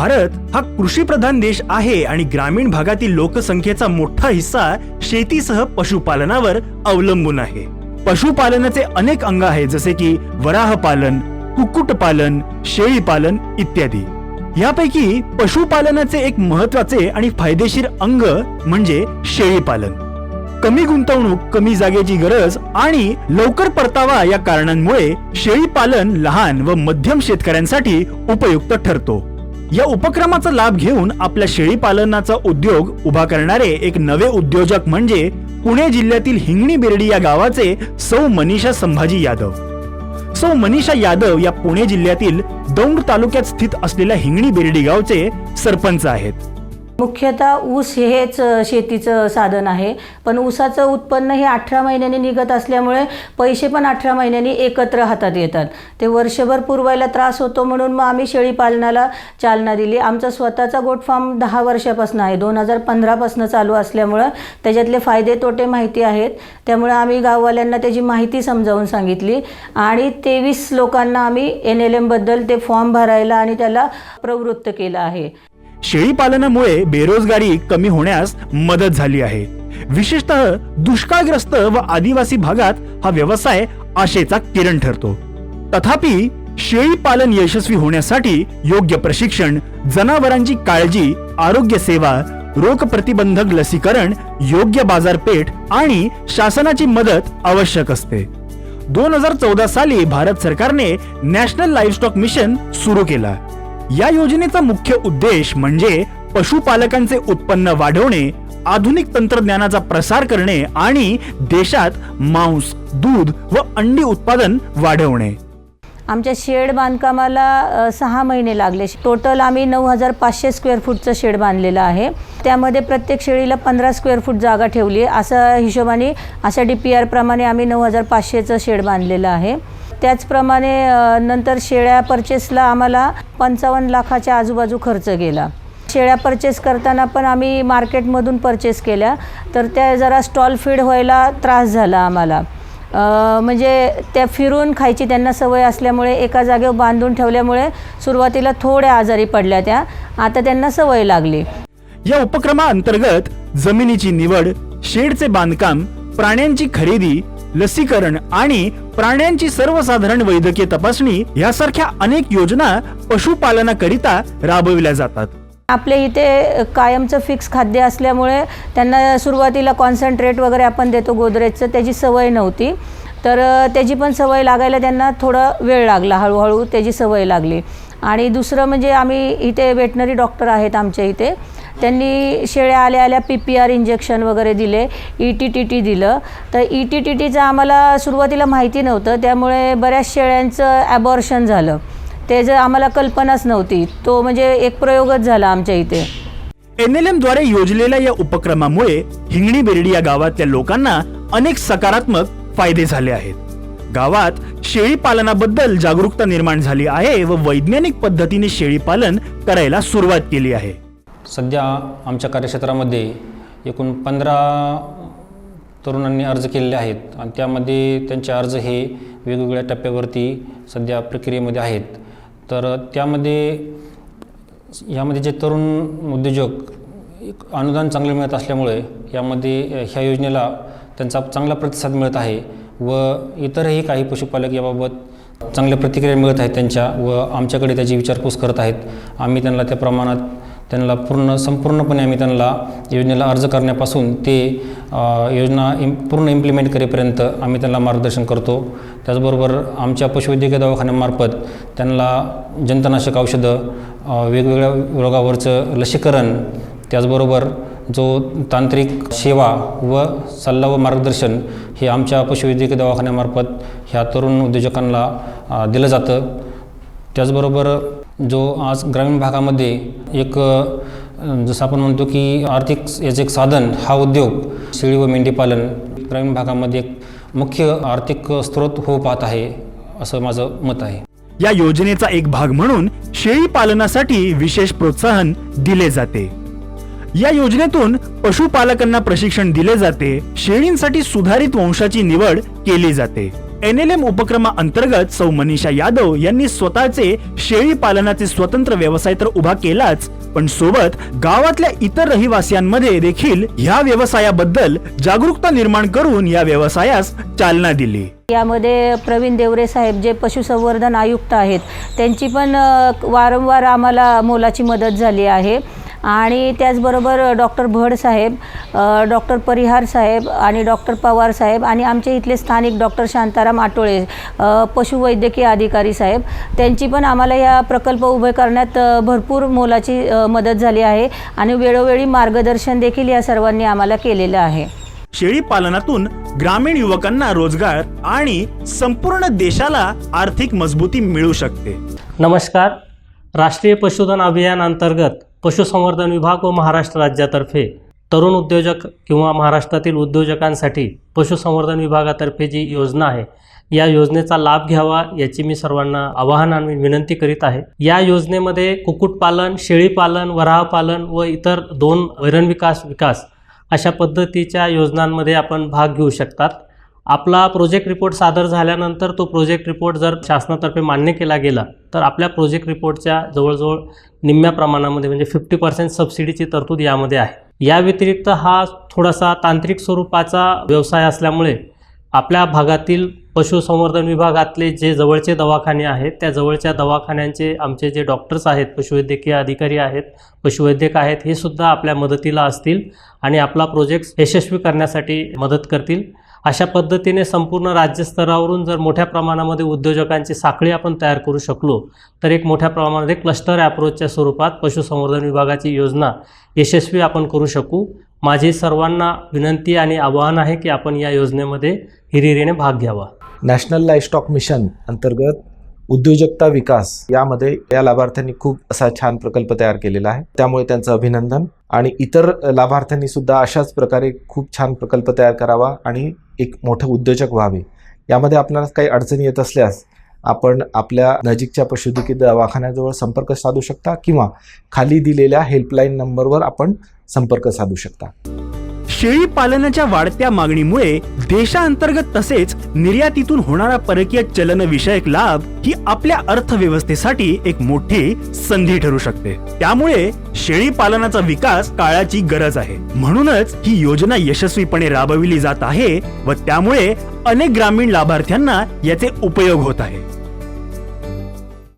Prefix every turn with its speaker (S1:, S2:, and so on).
S1: भारत हा कृषीप्रधान देश आहे आणि ग्रामीण भागातील लोकसंख्येचा मोठा हिस्सा शेतीसह पशुपालनावर अवलंबून आहे. पशुपालनाचे अनेक अंग आहेत जसे की वराहपालन कुक्कुटपालन शेळीपालन इत्यादी. यापैकी पशुपालनाचे एक महत्त्वाचे आणि फायदेशीर अंग म्हणजे शेळीपालन कमी गुंतवणूक कमी जागेची गरज आणि लवकर परतावा या कारणांमुळे शेळीपालन लहान व मध्यम शेतकऱ्यांसाठी उपयुक्त ठरतो. या उपक्रमाचा लाभ घेऊन आपल्या शेळीपालनाचा उद्योग उभा करणारे एक नवे उद्योजक म्हणजे पुणे जिल्ह्यातील हिंगणी बेर्डी या गावाचे सौ मनीषा संभाजी यादव. सौ मनीषा यादव या पुणे जिल्ह्यातील दौंड तालुक्यात स्थित असलेल्या हिंगणी बेर्डी गावचे सरपंच आहेत.
S2: मुख्यतः ऊस हेच शेतीचं साधन आहे. पण ऊसाचं उत्पन्न हे अठरा महिन्यांनी निघत असल्यामुळे पैसे पण अठरा महिन्यांनी एकत्र हातात येतात. ते वर्षभर पुरवायला त्रास होतो म्हणून मग आम्ही शेळीपालनाला चालना दिली. आमचा स्वतःचा गोट फार्म दहा वर्षापासून आहे. दोन हजार पंधरापासून चालू असल्यामुळं त्याच्यातले फायदे तोटे माहिती आहेत. त्यामुळे आम्ही गाववाल्यांना त्याची माहिती समजावून सांगितली. आणि तेवीस लोकांना आम्ही एन एल एमबद्दल ते फॉर्म भरायला आणि त्याला प्रवृत्त केलं आहे.
S1: शेळीपालनामुळे बेरोजगारी कमी होण्यास मदत झाली आहे. विशेषतः दुष्काळग्रस्त व आदिवासी भागात हा व्यवसाय आशेचा किरण ठरतो. तथापि शेळीपालन यशस्वी होण्यासाठी योग्य प्रशिक्षण जनावरांची काळजी आरोग्य सेवा रोग प्रतिबंधक लसीकरण योग्य बाजारपेठ आणि शासनाची मदत आवश्यक असते. दोन हजार चौदा साली भारत सरकारने नॅशनल लाईव्हस्टॉक मिशन सुरू केला. या योजनेचा मुख्य उद्देश म्हणजे पशुपालकांचे उत्पन्न वाढवणे आधुनिक तंत्रज्ञानाचा प्रसार करणे आणि देशात मांस दूध व अंडी उत्पादन वाढवणे.
S2: आमच्या शेड बांधकामाला सहा महिने लागले. टोटल आम्ही नऊ हजार पाचशे स्क्वेअर फूटचं शेड बांधलेलं आहे. त्यामध्ये प्रत्येक शेळीला पंधरा स्क्वेअर फूट जागा ठेवली आहे. असं हिशोबाने अशा डी पी आरप्रमाणे आम्ही नऊ हजार पाचशेचं शेड बांधलेलं आहे. त्याचप्रमाणे नंतर शेळ्या परचेसला आम्हाला पंचावन्न लाखाच्या आजूबाजू खर्च गेला. शेळ्या परचेस करताना पण आम्ही मार्केटमधून परचेस केल्या. तर त्या जरा स्टॉल फीड व्हायला त्रास झाला आम्हाला. म्हणजे त्या फिरून खायची त्यांना सवय असल्यामुळे एका जागेवर बांधून ठेवल्यामुळे सुरुवातीला थोड्या आजारी पडल्या त्या. आता त्यांना सवय लागली.
S1: या उपक्रमाअंतर्गत जमिनीची निवड शेडचे बांधकाम प्राण्यांची खरेदी लसीकरण आणि प्राण्यांची सर्वसाधारण वैद्यकीय तपासणी यासारख्या अनेक योजना पशुपालनाकरिता राबविल्या जातात.
S2: आपल्या इथे कायमचं फिक्स खाद्य असल्यामुळे त्यांना सुरुवातीला कॉन्सन्ट्रेट वगैरे आपण देतो गोदरेजचं त्याची सवय नव्हती. तर त्याची पण सवय लागायला त्यांना थोडा वेळ लागला हळूहळू त्याची सवय लागली. आणि दुसरं म्हणजे आम्ही इथे वेटनरी डॉक्टर आहेत आमच्या इथे. त्यांनी शेळ्या आल्या आल्या पी पी आर इंजेक्शन वगैरे दिले ई टी टी टी दिलं. तर ई टी टी टीचं आम्हाला सुरुवातीला माहिती नव्हतं त्यामुळे बऱ्याच शेळ्यांचं ॲबॉर्शन झालं. त्याचं आम्हाला कल्पनाच नव्हती. तो म्हणजे एक प्रयोगच झाला आमच्या इथे.
S1: एन एलद्वारे योजलेल्या या उपक्रमामुळे हिंगणी बेर्डी या गावातल्या लोकांना अनेक सकारात्मक फायदे झाले आहेत. गावात शेळी पालनाबद्दल जागरूकता निर्माण झाली आहे व वैज्ञानिक पद्धतीने शेळी पालन करायला सुरुवात केली आहे.
S3: सध्या आमच्या कार्यक्षेत्रामध्ये एकूण पंधरा तरुणांनी अर्ज केलेले आहेत आणि त्यामध्ये त्यांचे अर्ज हे वेगवेगळ्या टप्प्यावरती सध्या प्रक्रियेमध्ये आहेत. तर त्यामध्ये यामध्ये जे तरुण उद्योजक एक अनुदान चांगले मिळत असल्यामुळे यामध्ये ह्या योजनेला त्यांचा चांगला प्रतिसाद मिळत आहे व इतरही काही पशुपालक याबाबत चांगल्या प्रतिक्रिया मिळत आहेत त्यांच्या व आमच्याकडे त्याची विचारपूस करत आहेत. आम्ही त्यांना त्या प्रमाणात त्यांना पूर्ण संपूर्णपणे आम्ही त्यांना योजनेला अर्ज करण्यापासून ते योजना इम पूर्ण इम्प्लिमेंट करेपर्यंत आम्ही त्यांना मार्गदर्शन करतो. त्याचबरोबर आमच्या पशुवैद्यकीय दवाखान्यामार्फत त्यांना जंतनाशक औषधं वेगवेगळ्या रोगावरचं लसीकरण त्याचबरोबर जो तांत्रिक सेवा व सल्ला व मार्गदर्शन हे आमच्या पशुवैद्यकीय दवाखान्यामार्फत ह्या तरुण उद्योजकांना दिलं जातं. त्याचबरोबर जो आज ग्रामीण भागामध्ये एक जसं आपण म्हणतो की आर्थिक याचं एक साधन हा उद्योग शेळी व मेंढीपालन ग्रामीण भागामध्ये एक मुख्य आर्थिक स्रोत होऊ पाहत आहे असं माझं मत आहे.
S1: या योजनेचा एक भाग म्हणून शेळी पालनासाठी विशेष प्रोत्साहन दिले जाते. या योजनेतून पशुपालकांना प्रशिक्षण दिले जाते शेळींसाठी सुधारित वंशाची निवड केली जाते. एन एल एम उपक्रमाअंतर्गत सौ मनीषा यादव यांनी स्वतःचे शेळी पालनाचे स्वतंत्र व्यवसाय तर उभा केलाच पण सोबत गावातल्या इतर रहिवासियांमध्ये देखील ह्या व्यवसायाबद्दल जागरूकता निर्माण करून या व्यवसायास चालना दिली.
S2: यामध्ये प्रवीण देवरे साहेब जे पशुसंवर्धन आयुक्त आहेत त्यांची पण वारंवार आम्हाला मोलाची मदत झाली आहे. आणि त्याचबरोबर डॉक्टर भड साहेब डॉक्टर परिहार साहेब आणि डॉक्टर पवार साहेब आणि आमचे इथले स्थानिक डॉक्टर शांताराम आटोळे पशुवैद्यकीय अधिकारी साहेब त्यांची पण आम्हाला या प्रकल्प उभे करण्यात भरपूर मोलाची मदत झाली आहे आणि वेळोवेळी मार्गदर्शन देखील या सर्वांनी आम्हाला केलेलं आहे.
S1: शेळी पालनातून ग्रामीण युवकांना रोजगार आणि संपूर्ण देशाला आर्थिक मजबूती मिळू शकते.
S4: नमस्कार. राष्ट्रीय पशुधन अभियान अंतर्गत पशुसंवर्धन विभाग व महाराष्ट्र राज्यातर्फे तरुण उद्योजक किंवा महाराष्ट्रातील उद्योजकांसाठी पशुसंवर्धन विभागातर्फे जी योजना आहे या योजनेचा लाभ घ्यावा याची मी सर्वांना आवाहन आणि विनंती करीत आहे. या योजनेमध्ये कुक्कुटपालन शेळीपालन वराहपालन व इतर दोन वैरण विकास विकास अशा पद्धतीच्या योजनांमध्ये आपण भाग घेऊ शकतात. आपला प्रोजेक्ट रिपोर्ट सादर झाल्यानंतर तो प्रोजेक्ट रिपोर्ट जर शासनातर्फे मान्य केला गेला तर आपल्या प्रोजेक्ट रिपोर्टच्या जवळजवळ निम्म्या प्रमाणामध्ये म्हणजे फिफ्टी पर्सेंट सबसिडीची तरतूद यामध्ये आहे. या व्यतिरिक्त हा थोडासा तांत्रिक स्वरूपाचा व्यवसाय असल्यामुळे आपल्या भागातील पशुसंवर्धन विभागातले जे जवळचे दवाखाने आहेत त्या जवळच्या दवाखान्यांचे आमचे जे डॉक्टर्स आहेत पशुवैद्यकीय अधिकारी आहेत पशुवैद्यक आहेत हे सुद्धा आपल्या मदतीला असतील आणि आपला प्रोजेक्ट यशस्वी करण्यासाठी मदत करतील. अशा पद्धतीने संपूर्ण राज्यस्तरावरून जर मोठ्या प्रमाणामध्ये उद्योजकांची साखळी आपण तयार करू शकलो तर एक मोठ्या प्रमाणामध्ये क्लस्टर ॲप्रोचच्या स्वरूपात पशुसंवर्धन विभागाची योजना यशस्वी आपण करू शकू. माझी सर्वांना विनंती आणि आवाहन आहे की आपण या योजनेमध्ये हिरिरीने भाग घ्यावा.
S5: नॅशनल लाईफस्टॉक मिशन अंतर्गत उद्योजकता विकास यामध्ये या लाभार्थ्यांनी खूप असा छान प्रकल्प तयार केलेला आहे. त्यामुळे त्यांचं अभिनंदन. आणि इतर लाभार्थ्यांनी सुद्धा अशाच प्रकारे खूप छान प्रकल्प तयार करावा आणि एक मोठं उद्योजक व्हावे. यामध्ये आपल्याला काही अडचणी येत असल्यास आपण आपल्या नजीकच्या पशुधकी दवाखान्याजवळ संपर्क साधू शकता किंवा खाली दिलेल्या हेल्पलाईन नंबरवर आपण संपर्क साधू शकता.
S1: शेळी पालनाच्या वाढत्या मागणीमुळे देशांतर्गत तसेच निर्यातीतून होणारा परकीय चलन विषयक लाभ ही आपल्या अर्थव्यवस्थेसाठी एक मोठी संधी ठरू शकते. त्यामुळे शेळी पालनाचा विकास काळाची गरज आहे. म्हणूनच ही योजना यशस्वीपणे राबविली जात आहे व त्यामुळे अनेक ग्रामीण लाभार्थ्यांना याचे उपयोग होत आहे.